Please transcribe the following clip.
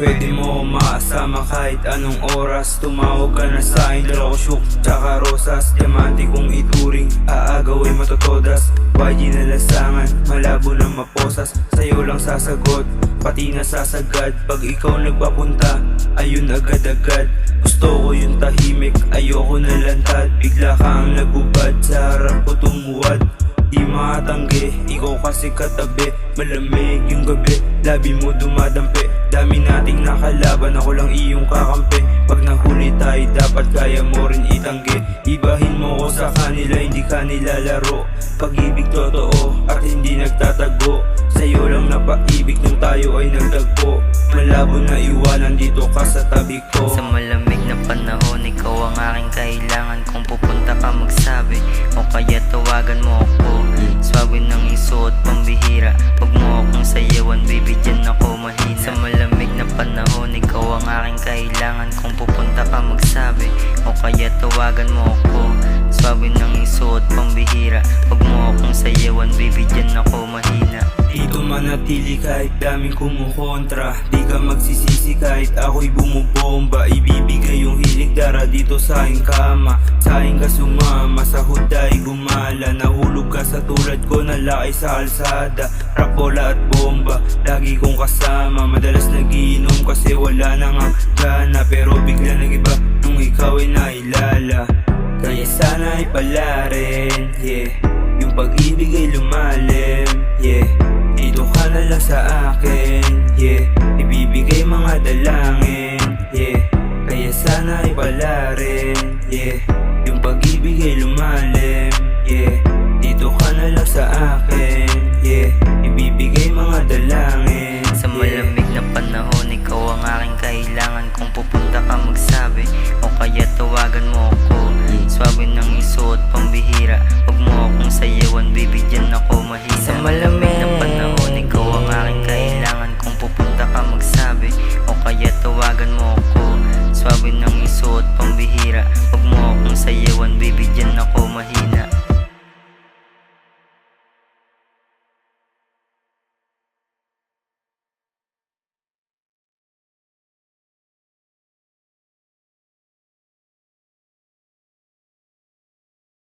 Pwede mo makasama kahit anong oras. Tumawag ka na sa akin Dala ko shook tsaka rosas. Diamante kong ituring Aagaw ay matotodas. YG na lasangan Malabo na maposas. Sa'yo lang sasagot Pati nasasagad Pag ikaw nagpapunta Ayun agad-agad. Gusto ko yung tahimik Ayoko na lantad. Bigla kang nagubad Sa harap ko tumuwad. Di makatanggi, ikaw kasi katabi. Malamig yung gabi, labi mo dumadampi Dami nating nakalaban, ako lang iyong kakampi. Pag nahuli tayo, dapat kaya mo rin itanggi. Ibahin mo ko sa kanila, hindi ka nilalaro. Pag-ibig totoo at hindi nagtatago. Sa'yo lang napaibig nung tayo ay nagtagpo. Malabo na iwanan dito ka sa tabi ko. Sa malamig na panahon, ikaw ang aking kailangan. Kung pupunta ka magsabi. O kaya tawagan mo ako Swabe ng isuot pambihira Pag mo akong sayawan, baby dyan ako mahina. Sa malamig na panahon, ikaw ang aking kailangan. Kung pupunta ka magsabi. O kaya tawagan mo ako. Swabe ng isuot pambihira Pag mo akong sayawan, baby dyan ako mahina. Dito manatili kahit daming kumukontra. Di ka magsisisi kahit ako'y bumubomba. Ibibigay yung dito sa aking kama. Sa aking ka sumama, sa huday gumala. Nahulog ka sa tulad ko na lakay sa alsada Rapola at bomba, lagi kong kasama. Madalas nagiinom kasi wala nang ang gana. Pero bigla nagiba nung ikaw ay nailala. Kaya sana ay pala rin, yeah. Yung pag-ibig ay lumalim, yeah. Dito ka na lang sa akin, yeah. Ibibigay mga dalangin, yeah. Yung pag-ibig ay lumalim, yeah. Dito ka na lang sa akin, yeah. Ibibigay mga dalangin, Sa yeah. malamig na panahon, ikaw ang aking kailangan. Kung pupunta ka magsabi O kaya tawagan mo ako. Swabe ng isuot pambihira Huwag mo akong sayawan, baby dyan ako mahina Sa malamig na panahon, ikaw ang aking kailangan. Kung pupunta ka magsabi O kaya tawagan mo ako